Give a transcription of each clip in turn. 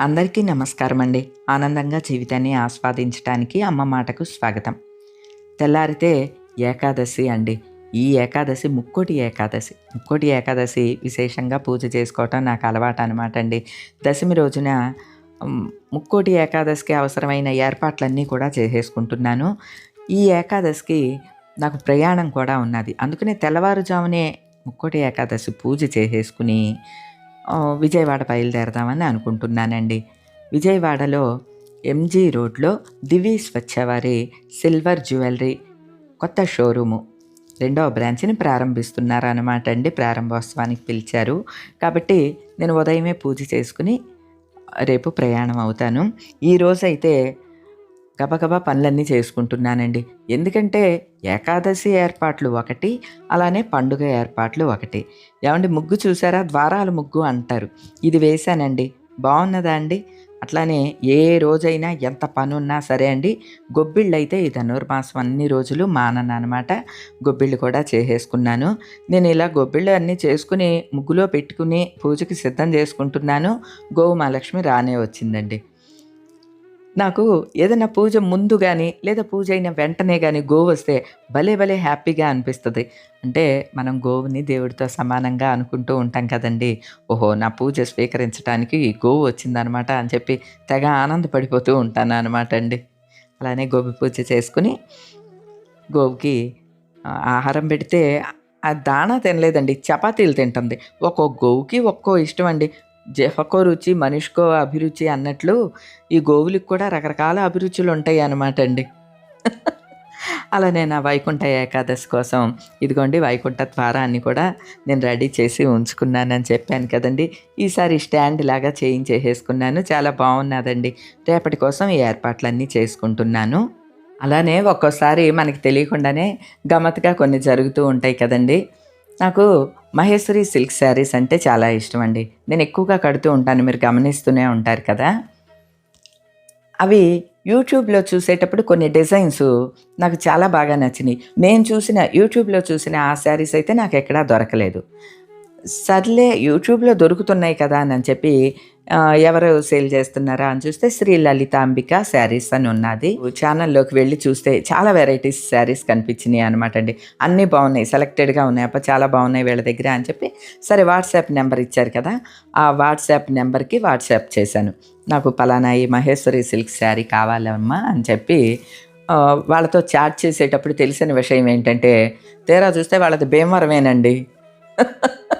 అందరికీ నమస్కారం అండి ఆనందంగా జీవితాన్ని ఆస్వాదించడానికి అమ్మ మాటకు స్వాగతం. తెల్లారితే ఏకాదశి అండి. ఈ ఏకాదశి ముక్కోటి ఏకాదశి. ముక్కోటి ఏకాదశి విశేషంగా పూజ చేసుకోవటం నాకు అలవాటు అనమాట అండి. దశమి రోజున ముక్కోటి ఏకాదశికి అవసరమైన ఏర్పాట్లన్నీ కూడా చేసేసుకుంటున్నాను. ఈ ఏకాదశికి నాకు ప్రయాణం కూడా ఉన్నది. అందుకనే తెల్లవారుజామునే ముక్కోటి ఏకాదశి పూజ చేసేసుకుని విజయవాడ బయలుదేరదామని అనుకుంటున్నానండి. విజయవాడలో ఎంజీ రోడ్లో దివి స్వచ్ఛవారి సిల్వర్ జ్యువెలరీ కొత్త షోరూము రెండవ బ్రాంచ్ని ప్రారంభిస్తున్నారన్నమాట అండి ప్రారంభోత్సవానికి పిలిచారు. కాబట్టి నేను ఉదయమే పూజ చేసుకుని రేపు ప్రయాణం అవుతాను. ఈ అయితే గబగబా పనులన్నీ చేసుకుంటున్నానండి. ఎందుకంటే ఏకాదశి ఏర్పాట్లు ఒకటి అలానే పండుగ ఏర్పాట్లు ఒకటి. ఏమండి ముగ్గు చూసారా? ద్వారాల ముగ్గు అంటారు. ఇది వేశానండి. బాగున్నదా అండి? అట్లానే ఏ రోజైనా ఎంత పని ఉన్నా సరే అండి గొబ్బిళ్ళు అయితే ఈ ధనుర్మాసం అన్ని రోజులు మానను అనమాట గొబ్బిళ్ళు కూడా చేసేసుకున్నాను. నేను ఇలా గొబ్బిళ్ళు అన్నీ చేసుకుని ముగ్గులో పెట్టుకుని పూజకి సిద్ధం చేసుకుంటున్నాను. గోవు మహాలక్ష్మి రానే వచ్చిందండి. నాకు ఏదైనా పూజ ముందు కానీ లేదా పూజ అయిన వెంటనే కానీ గోవు వస్తే భలే భలే హ్యాపీగా అనిపిస్తుంది. అంటే మనం గోవుని దేవుడితో సమానంగా అనుకుంటూ ఉంటాం కదండి. ఓహో నా పూజ స్వీకరించడానికి ఈ గోవు వచ్చిందనమాట అని చెప్పి తెగ ఆనందపడిపోతూ ఉంటాను అనమాట అండి. అలానే గోబి పూజ చేసుకుని గోవుకి ఆహారం పెడితే ఆ దాణా తినలేదండి చపాతీలు తింటుంది. ఒక్కో గోవుకి ఒక్కో ఇష్టం అండి. జెఫకో రుచి మనిషికో అభిరుచి అన్నట్లు ఈ గోవులకు కూడా రకరకాల అభిరుచులు ఉంటాయి అన్నమాట అండి. అలానే ఆ వైకుంఠ ఏకాదశి కోసం ఇదిగోండి వైకుంఠ ద్వారాన్ని కూడా నేను రెడీ చేసి ఉంచుకున్నానని చెప్పాను కదండి. ఈసారి స్టాండ్ లాగా చేయించేసేసుకున్నాను. చాలా బాగున్నదండి. రేపటి కోసం ఈ ఏర్పాట్లన్నీ చేసుకుంటున్నాను. అలానే ఒక్కోసారి మనకి తెలియకుండానే గమ్మత్తుగా కొన్ని జరుగుతూ ఉంటాయి కదండి. నాకు మహేశ్వరి సిల్క్ శారీస్ అంటే చాలా ఇష్టం అండి నేను ఎక్కువగా కడుతూ ఉంటాను మీరు గమనిస్తూనే ఉంటారు కదా. అవి యూట్యూబ్లో చూసేటప్పుడు కొన్ని డిజైన్స్ నాకు చాలా బాగా నచ్చినాయి. నేను చూసిన యూట్యూబ్లో చూసిన ఆ శారీస్ అయితే నాకు ఎక్కడా దొరకలేదు. సర్లే యూట్యూబ్లో దొరుకుతున్నాయి కదా అని చెప్పి ఎవరు సేల్ చేస్తున్నారా అని చూస్తే శ్రీ లలితాంబిక శారీస్ అని ఉన్నది. ఛానల్లోకి వెళ్ళి చూస్తే చాలా వెరైటీస్ శారీస్ కనిపించినాయి అనమాట అండి. అన్నీ బాగున్నాయి సెలెక్టెడ్గా ఉన్నాయి. అప్ప చాలా బాగున్నాయి వీళ్ళ దగ్గర అని చెప్పి సరే వాట్సాప్ నెంబర్ ఇచ్చారు కదా ఆ వాట్సాప్ నెంబర్కి వాట్సాప్ చేశాను. నాకు పలానా ఈ మహేశ్వరి సిల్క్ శారీ కావాలమ్మా అని చెప్పి వాళ్ళతో చాట్ చేసేటప్పుడు తెలిసిన విషయం ఏంటంటే తేరా చూస్తే వాళ్ళది భీమవరమేనండి.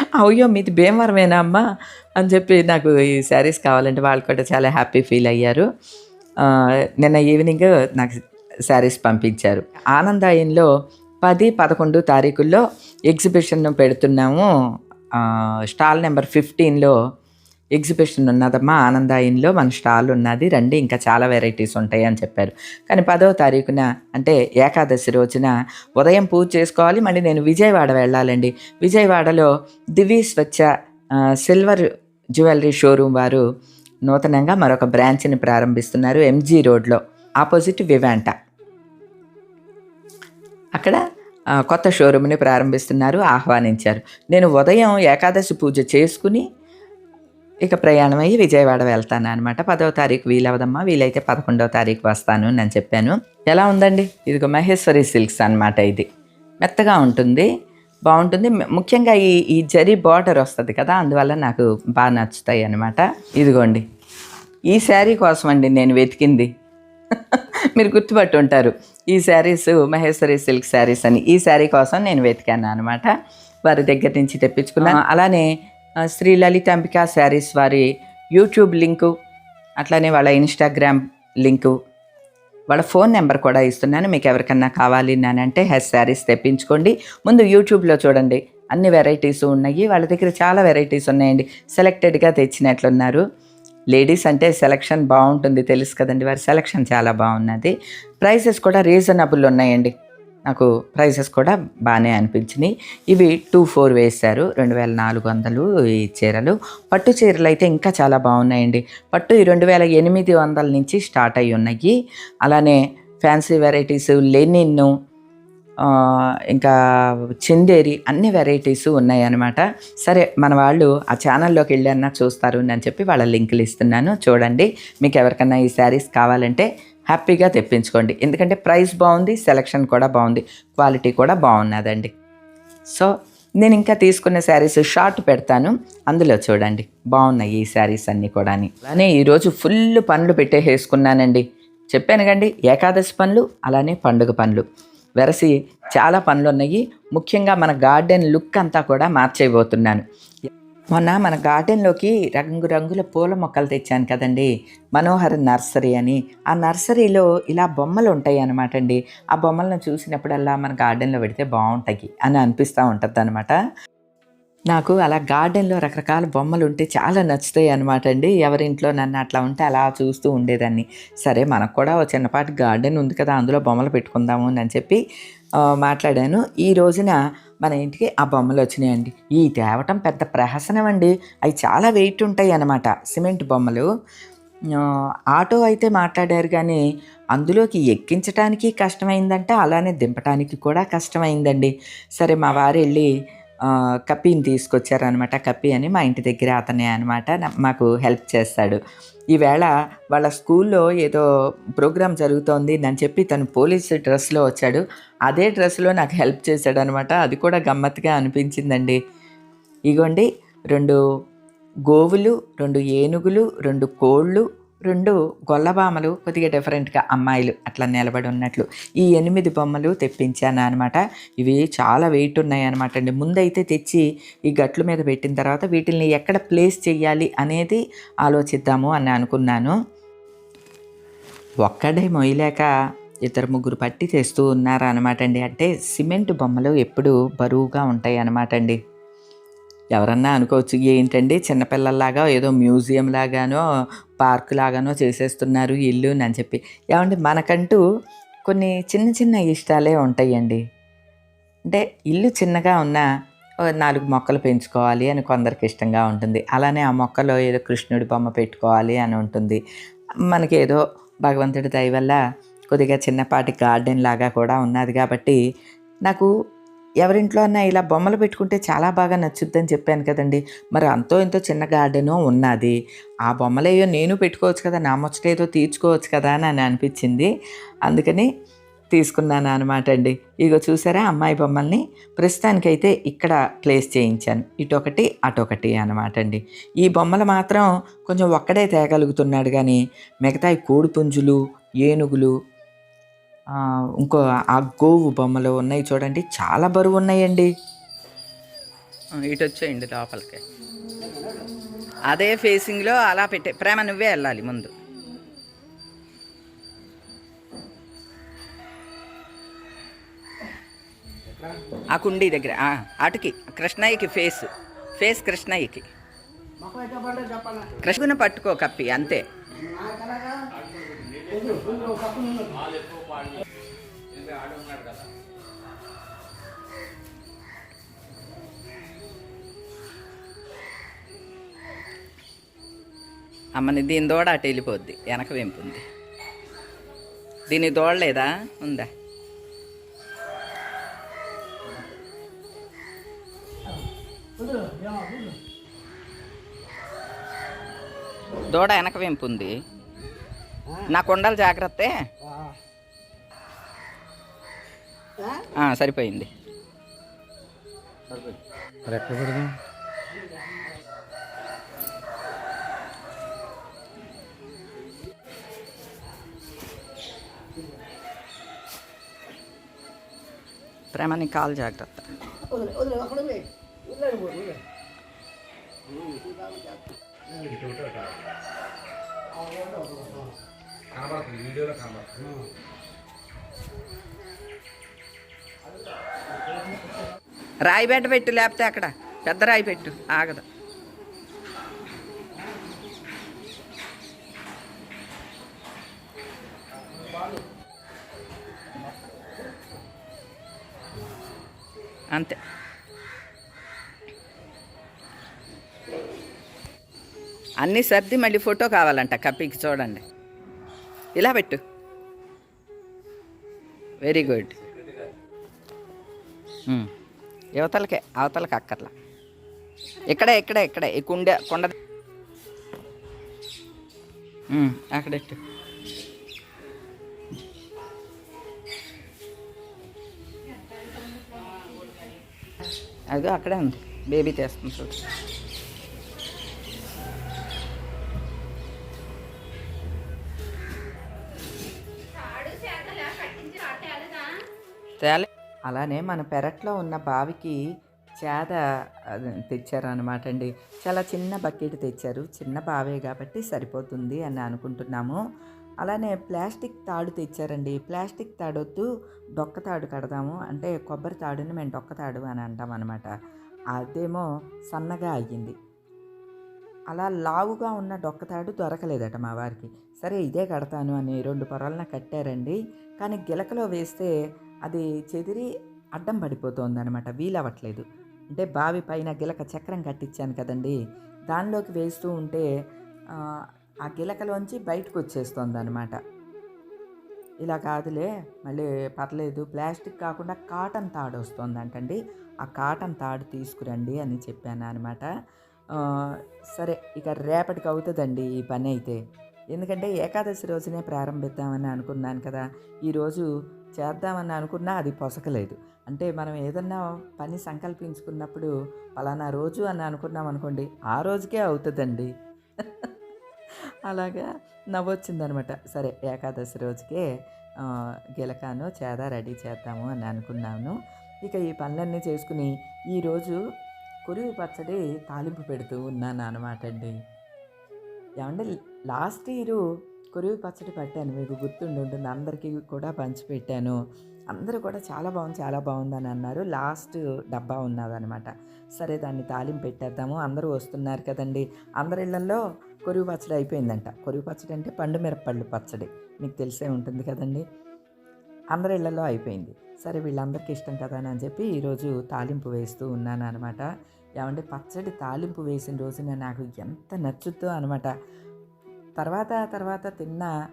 అయ్యో మీది భీమవరమేనా అమ్మా. అని చెప్పి నాకు ఈ శారీస్ కావాలంటే వాళ్ళు కూడా చాలా హ్యాపీ ఫీల్ అయ్యారు. నిన్న ఈవినింగ్ నాకు శారీస్ పంపించారు. ఆనందాయంలో పది పదకొండు తారీఖుల్లో ఎగ్జిబిషన్ పెడుతున్నాము. స్టాల్ నెంబర్ ఫిఫ్టీన్లో ఎగ్జిబిషన్ ఉన్నదమ్మా ఆనందాయంలో మన స్టాల్ ఉన్నది రండి ఇంకా చాలా వెరైటీస్ ఉంటాయి అని చెప్పారు. కానీ పదవ తారీఖున అంటే ఏకాదశి రోజున ఉదయం పూజ చేసుకోవాలి మళ్ళీ నేను విజయవాడ వెళ్ళాలండి. విజయవాడలో Divi Swachha silver jewellery showroom వారు నూతనంగా మరొక బ్రాంచ్ని ప్రారంభిస్తున్నారు ఎంజీ రోడ్లో ఆపోజిట్ వివాంట. అక్కడ కొత్త షోరూమ్ని ప్రారంభిస్తున్నారు ఆహ్వానించారు. నేను ఉదయం ఏకాదశి పూజ చేసుకుని ఇక ప్రయాణం అయ్యి విజయవాడ వెళ్తాను అనమాట పదవ తారీఖు వీలవదమ్మా వీలైతే పదకొండవ తారీఖు వస్తాను నేను చెప్పాను. ఎలా ఉందండి? ఇదిగో మహేశ్వరి సిల్క్స్ అన్నమాట ఇది. మెత్తగా ఉంటుంది బాగుంటుంది. ముఖ్యంగా ఈ ఈ జరీ బార్డర్ వస్తుంది కదా అందువల్ల నాకు బాగా నచ్చుతాయి అనమాట ఇదిగోండి. ఈ శారీ కోసం అండి నేను వెతికింది. మీరు గుర్తుపట్టు ఉంటారు ఈ శారీస్ మహేశ్వరి సిల్క్ శారీస్ అని. ఈ శారీ కోసం నేను వెతికాను అనమాట వారి దగ్గర నుంచి తెప్పించుకున్నాను. అలానే శ్రీ శ్రీ లలితాంబిక శారీస్ వారి యూట్యూబ్ లింకు అట్లానే వాళ్ళ ఇన్స్టాగ్రామ్ లింకు. వాళ్ళ ఫోన్ నెంబర్ కూడా ఇస్తున్నాను మీకు ఎవరికన్నా కావాలి నానంటే అంటే హెస్ శారీస్ తెప్పించుకోండి. ముందు యూట్యూబ్లో చూడండి అన్ని వెరైటీస్ ఉన్నాయి. వాళ్ళ దగ్గర చాలా వెరైటీస్ ఉన్నాయండి. సెలెక్టెడ్గా తెచ్చినట్లున్నారు. లేడీస్ అంటే సెలక్షన్ బాగుంటుంది తెలుసు కదండి వారి సెలక్షన్ చాలా బాగున్నది. ప్రైసెస్ కూడా రీజనబుల్ ఉన్నాయండి. నాకు ప్రైసెస్ కూడా బాగానే అనిపించినాయి. ఇవి టూ ఫోర్ వేశారు రెండు వేల నాలుగు వందలు ఈ చీరలు. పట్టు చీరలు అయితే ఇంకా చాలా బాగున్నాయండి. పట్టు ఈ రెండు వేల ఎనిమిది వందల నుంచి స్టార్ట్ అయి ఉన్నాయి. అలానే ఫ్యాన్సీ వెరైటీస్ లెనిన్ ఇంకా చిందేరి అన్ని వెరైటీస్ ఉన్నాయన్నమాట. సరే మన వాళ్ళు ఆ ఛానల్లోకి వెళ్ళన్నా చూస్తారు అని చెప్పి వాళ్ళ లింకులు ఇస్తున్నాను. చూడండి మీకు ఎవరికన్నా ఈ శారీస్ కావాలంటే హ్యాపీగా తెప్పించుకోండి. ఎందుకంటే ప్రైస్ బాగుంది సెలక్షన్ కూడా బాగుంది క్వాలిటీ కూడా బాగున్నదండి. సో నేను ఇంకా తీసుకున్న శారీస్ షార్ట్ పెడతాను. అందులో చూడండి బాగున్నాయి ఈ శారీస్ అన్నీ కూడా అలానే ఈరోజు ఫుల్ పనులు పెట్టేసుకున్నానండి చెప్పాను కండి ఏకాదశి పనులు అలానే పండుగ పనులు వెరసి చాలా పనులు ఉన్నాయి ముఖ్యంగా మన గార్డెన్ లుక్ అంతా కూడా మార్చేయబోతున్నాను. మొన్న మన గార్డెన్లోకి రంగురంగుల పూల మొక్కలు తెచ్చాను కదండి. మనోహర్ నర్సరీ అని. ఆ నర్సరీలో ఇలా బొమ్మలు ఉంటాయి అనమాట అండి. ఆ బొమ్మలను చూసినప్పుడల్లా మన గార్డెన్లో పెడితే బాగుంటాయి అని అనిపిస్తూ ఉంటుంది అనమాట నాకు అలా గార్డెన్లో రకరకాల బొమ్మలు ఉంటే చాలా నచ్చుతాయి అనమాట అండి. ఎవరింట్లో నన్ను అట్లా ఉంటే అలా చూస్తూ ఉండేదాన్ని. సరే మనకు కూడా ఒక చిన్నపాటి గార్డెన్ ఉంది కదా అందులో బొమ్మలు పెట్టుకుందాము అని చెప్పి మాట్లాడాను. ఈ రోజున మన ఇంటికి ఆ బొమ్మలు వచ్చినాయండి. ఈ తేవటం పెద్ద ప్రహసనం అండి. అవి చాలా వెయిట్ ఉంటాయి అన్నమాట సిమెంట్ బొమ్మలు. ఆటో అయితే మాట్లాడారు కానీ అందులోకి ఎక్కించడానికి కష్టమైందంటే అలానే దింపడానికి కూడా కష్టమైందండి. సరే మా వారు వెళ్ళి ఆ, తీసుకొచ్చారనమాట కప్పి అని మా ఇంటి దగ్గర అతనే అనమాట మాకు హెల్ప్ చేస్తాడు. ఈవేళ వాళ్ళ స్కూల్లో ఏదో ప్రోగ్రామ్ జరుగుతోంది అని చెప్పి తను పోలీస్ డ్రెస్లో వచ్చాడు. అదే డ్రెస్లో నాకు హెల్ప్ చేశాడు అనమాట అది కూడా గమ్మత్తుగా అనిపించిందండి. ఇగోండి రెండు గోవులు రెండు ఏనుగులు రెండు కోళ్ళు రెండు గొల్లబామలు కొద్దిగా డిఫరెంట్గా అమ్మాయిలు అట్లా నిలబడి ఉన్నట్లు. ఈ ఎనిమిది బొమ్మలు తెప్పించాను అనమాట ఇవి చాలా వెయిట్ ఉన్నాయి అనమాట అండి. ముందైతే తెచ్చి ఈ గట్లు మీద పెట్టిన తర్వాత వీటిని ఎక్కడ ప్లేస్ చేయాలి అనేది ఆలోచిద్దాము అని అనుకున్నాను. ఒక్కడే మొయ్యలేక ఇద్దరు ముగ్గురు పట్టి తెస్తూ ఉన్నారు అనమాట అండి. అంటే సిమెంట్ బొమ్మలు ఎప్పుడు బరువుగా ఉంటాయి అనమాట అండి. ఎవరన్నా అనుకోవచ్చు ఏంటండి చిన్నపిల్లల్లాగా ఏదో మ్యూజియం లాగానో పార్క్ లాగానో చేసేస్తున్నారు ఇల్లు అని చెప్పి. ఏమంటే మనకంటూ కొన్ని చిన్న చిన్న ఇష్టాలే ఉంటాయండి. అంటే ఇల్లు చిన్నగా ఉన్నా నాలుగు మొక్కలు పెంచుకోవాలి అని కొందరికి ఇష్టంగా ఉంటుంది. అలానే ఆ మొక్కలో ఏదో కృష్ణుడి బొమ్మ పెట్టుకోవాలి అని ఉంటుంది. మనకి ఏదో భగవంతుడి దయ వల్ల కొద్దిగా చిన్నపాటి గార్డెన్ లాగా కూడా ఉన్నది కాబట్టి నాకు ఎవరింట్లో అన్నా ఇలా బొమ్మలు పెట్టుకుంటే చాలా బాగా నచ్చుద్దని చెప్పాను కదండి. మరి అంతో ఇంతో చిన్న గార్డెను ఉన్నది. ఆ బొమ్మలేయో నేను పెట్టుకోవచ్చు కదా నా ముచ్చట ఏదో తీర్చుకోవచ్చు కదా అని అని అనిపించింది. అందుకని తీసుకున్నాను అనమాట అండి. ఇగో చూసారా అమ్మాయి బొమ్మల్ని? ప్రస్తుతానికైతే ఇక్కడ ప్లేస్ చేయించాను. ఇటొకటి అటొకటి అనమాట అండి. ఈ బొమ్మలు మాత్రం కొంచెం ఒక్కడే తేగలుగుతున్నాడు కానీ మిగతా కోడిపుంజులు ఏనుగులు ఇంకో ఆ గోవు బొమ్మలు ఉన్నాయి చూడండి. చాలా బరువు ఉన్నాయండి. ఇటు వచ్చేయండి లోపలికి. అదే ఫేసింగ్లో అలా పెట్టే ప్రేమ నువ్వే వెళ్ళాలి ముందు. ఆ కుండీ దగ్గర అటుకి కృష్ణయ్యకి ఫేస్ ఫేస్ కృష్ణయ్యకి. కృష్ణుని పట్టుకో కప్పి అంతే. అమ్మని దీని దూడ అటు వెళ్ళిపోద్ది వెనక వెంపుంది. దీని దూడలేదా ఉందా? దూడ వెనక వెంపుంది. నాకు నా కొండలు జాగ్రత్త. సరిపోయింది. మరి ఎక్కడ పెడదాం? ప్రేమ నీ కాలు జాగ్రత్త. రాయి పెట్టు లేకపోతే అక్కడ. పెద్ద రాయి పెట్టు. ఆగదు. అంతే. అన్నీ సర్ది మళ్ళీ ఫోటో కావాలంట కప్పికి చూడండి. ఇలా పెట్టు. వెరీ గుడ్ యువతలకే అవతలకి అక్కర్లా. ఇక్కడే ఇక్కడే ఇక్కడే ఈ కుండ కొండ అక్కడెట్టు అదో అక్కడే ఉంది. బేబీ తెస్తుంది చూడు. అలానే మన పెరట్లో ఉన్న బావికి చేద అది తెచ్చారనమాట అండి. చాలా చిన్న బకెట్ తెచ్చారు. చిన్న బావే కాబట్టి సరిపోతుంది అని అనుకుంటున్నాము. అలానే ప్లాస్టిక్ తాడు తెచ్చారండి. ప్లాస్టిక్ తాడొద్దు డొక్క తాడు కడదాము. అంటే కొబ్బరి తాడుని మేము డొక్క తాడు అని అంటాం అనమాట అదేమో సన్నగా అయ్యింది. అలా లావుగా ఉన్న డొక్క తాడు దొరకలేదట మా వారికి. సరే ఇదే కడతాను అని రెండు పొరలన కట్టారండి. కానీ గిలకలో వేస్తే అది చెదిరి అడ్డం పడిపోతుందన్నమాట. వీలవ్వట్లేదు. అంటే బావి పైన గిలక చక్రం కట్టించాను కదండి. దానిలోకి వేస్తూ ఉంటే ఆ, ఆ గిలకలోంచి బయటకు వచ్చేస్తుంది అనమాట ఇలా కాదులే మళ్ళీ పర్లేదు. ప్లాస్టిక్ కాకుండా కాటన్ తాడు వస్తుందంటండి ఆ కాటన్ తాడు తీసుకురండి అని చెప్పాను అనమాట సరే ఇక రేపటికి అవుతుందండి ఈ పని అయితే. ఎందుకంటే ఏకాదశి రోజునే ప్రారంభిద్దామని అనుకున్నాను కదా. ఈరోజు చేద్దామని అనుకున్నా అది పొసకలేదు. అంటే మనం ఏదన్నా పని సంకల్పించుకున్నప్పుడు పలానా రోజు అని అనుకున్నాం అనుకోండి ఆ రోజుకే అవుతుందండి. అలాగా నవ్వొచ్చిందనమాట. సరే ఏకాదశి రోజుకే గిలకాను చేద రెడీ చేద్దాము అని అనుకున్నాను. ఇక ఈ పనులన్నీ చేసుకుని ఈరోజు కురివి పచ్చడి తాలింపు పెడుతూ ఉన్నాను అనమాట అండి ఏమంటే లాస్ట్ ఇయర్ కురివి పచ్చడి పట్టాను. మీకు గుర్తుండి ఉంటుంది అందరికీ కూడా పంచిపెట్టాను అందరూ కూడా చాలా బాగుంది చాలా బాగుందని అన్నారు. లాస్ట్ డబ్బా ఉన్నదనమాట సరే దాన్ని తాలింపు పెట్టేద్దాము. అందరూ వస్తున్నారు కదండి. అందరి ఇళ్ళలో కొరువు పచ్చడి అయిపోయిందంట. కొరువు పచ్చడి అంటే పండు మిరపళ్ళు పచ్చడి. మీకు తెలిసే ఉంటుంది కదండి. అందరి ఇళ్ళలో అయిపోయింది. సరే వీళ్ళందరికీ ఇష్టం కదా అని చెప్పి ఈరోజు తాలింపు వేస్తూ ఉన్నాను అనమాట ఏమంటే పచ్చడి తాలింపు వేసిన రోజున నాకు ఎంత నచ్చుతో అనమాట తర్వాత తర్వాత తిన్న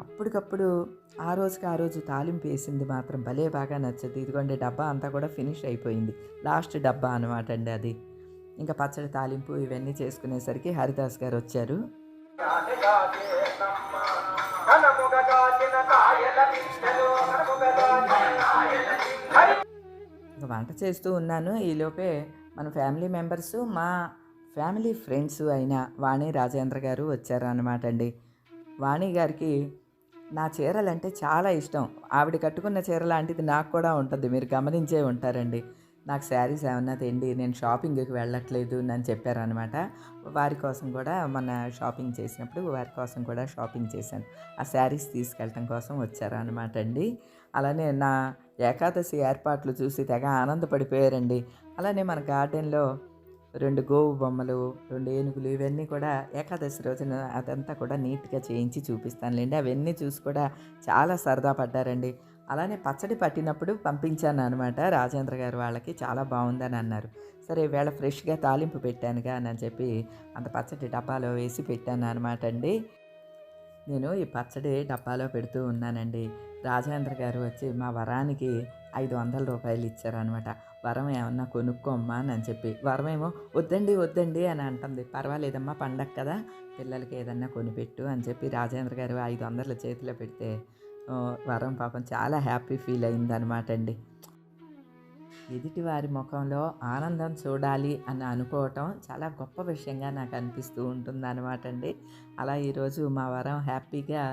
అప్పటికప్పుడు ఆ రోజుకి ఆ రోజు తాలింపు వేసింది మాత్రం భలే బాగా నచ్చింది. ఇదిగోండి డబ్బా అంతా కూడా ఫినిష్ అయిపోయింది. లాస్ట్ డబ్బా అనమాట అండి అది. ఇంకా పచ్చడి తాలింపు ఇవన్నీ చేసుకునేసరికి హరిదాస్ గారు వచ్చారు. ఇంకా వంట చేస్తూ ఉన్నాను. ఈలోపే మన ఫ్యామిలీ మెంబర్స్ మా ఫ్యామిలీ ఫ్రెండ్స్ అయిన వాణి రాజేంద్ర గారు వచ్చారనమాట అండి. వాణి గారికి నా చీరలంటే చాలా ఇష్టం. ఆవిడ కట్టుకున్న చీర లాంటిది నాకు కూడా ఉంటుంది. మీరు గమనించే ఉంటారండి. నాకు శారీస్ ఏమన్నా తెండి నేను షాపింగ్కి వెళ్ళట్లేదు అని చెప్పారనమాట వారి కోసం కూడా మన షాపింగ్ చేసినప్పుడు వారి కోసం కూడా షాపింగ్ చేశాను. ఆ శారీస్ తీసుకెళ్ళటం కోసం వచ్చారనమాట అండి. అలానే నా ఏకాదశి ఏర్పాట్లు చూసి తెగ ఆనందపడిపోయారండి. అలానే మన గార్డెన్లో రెండు గోవు బొమ్మలు రెండు ఏనుగులు ఇవన్నీ కూడా ఏకాదశి రోజున అదంతా కూడా నీట్గా చేయించి చూపిస్తానులేండి. అవన్నీ చూసి కూడా చాలా సరదా పడ్డారండి. అలానే పచ్చడి పట్టినప్పుడు పంపించాను అనమాట రాజేంద్ర గారు వాళ్ళకి చాలా బాగుందని అన్నారు. సరే వేళ ఫ్రెష్గా తాలింపు పెట్టానుగా అని చెప్పి అంత పచ్చడి డబ్బాలో వేసి పెట్టాను అనమాట అండి. నేను ఈ పచ్చడి డబ్బాలో పెడుతూ ఉన్నానండి. రాజేంద్ర గారు వచ్చి మా వరానికి ఐదు వందల రూపాయలు ఇచ్చారనమాట వరం ఏమన్నా కొనుక్కోమ్మా అని చెప్పి వరం ఏమో వద్దండి వద్దండి అని అంటుంది. పర్వాలేదమ్మా పండగ కదా పిల్లలకి ఏదన్నా కొనిపెట్టు అని చెప్పి రాజేంద్ర గారు ఐదు వందల చేతిలో పెడితే వరం పాపం చాలా హ్యాపీ ఫీల్ అయిందనమాట అండి. ఎదుటి వారి ముఖంలో ఆనందం చూడాలి అని అనుకోవటం చాలా గొప్ప విషయంగా నాకు అనిపిస్తూ ఉంటుంది అనమాట అండి. అలా ఈరోజు మా వరం హ్యాపీగా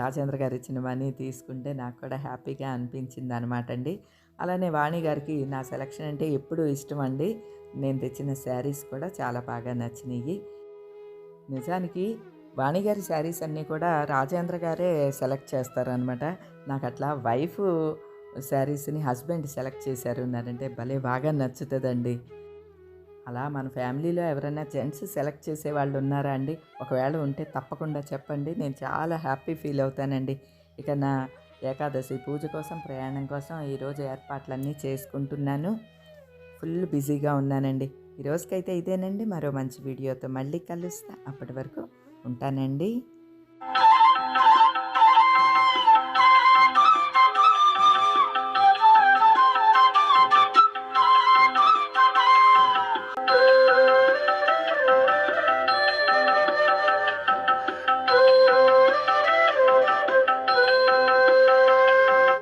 రాజేంద్ర గారు ఇచ్చిన మనీ తీసుకుంటే నాకు కూడా హ్యాపీగా అనిపించింది అనమాట అండి. అలానే వాణి గారికి నా సెలక్షన్ అంటే ఎప్పుడూ ఇష్టం అండి. నేను తెచ్చిన శారీస్ కూడా చాలా బాగా నచ్చినాయి నిజానికి వాణిగారి శారీస్ అన్నీ కూడా రాజేంద్ర గారే సెలెక్ట్ చేస్తారనమాట నాకు అట్లా వైఫ్ శారీస్ని హస్బెండ్ సెలెక్ట్ చేశారు. అన్నారంటే భలే బాగా నచ్చుతుందండి. అలా మన ఫ్యామిలీలో ఎవరైనా జెంట్స్ సెలెక్ట్ చేసే వాళ్ళు ఉన్నారా అండి? ఒకవేళ ఉంటే తప్పకుండా చెప్పండి. నేను చాలా హ్యాపీ ఫీల్ అవుతానండి. ఇక నా ఏకాదశి పూజ కోసం ప్రయాణం కోసం ఈరోజు ఏర్పాట్లన్నీ చేసుకుంటున్నాను. ఫుల్ బిజీగా ఉన్నానండి. ఈ రోజుకైతే ఇదేనండి. మరో మంచి వీడియోతో మళ్ళీ కలుస్తా. అప్పటి వరకు ఉంటానండి.